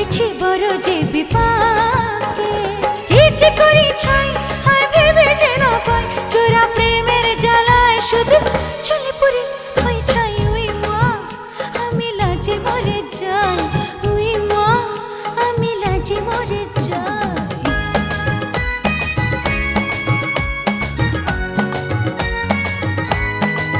পড়েছি বড় যে বিপাকে। ইচ্ছে করে ছাই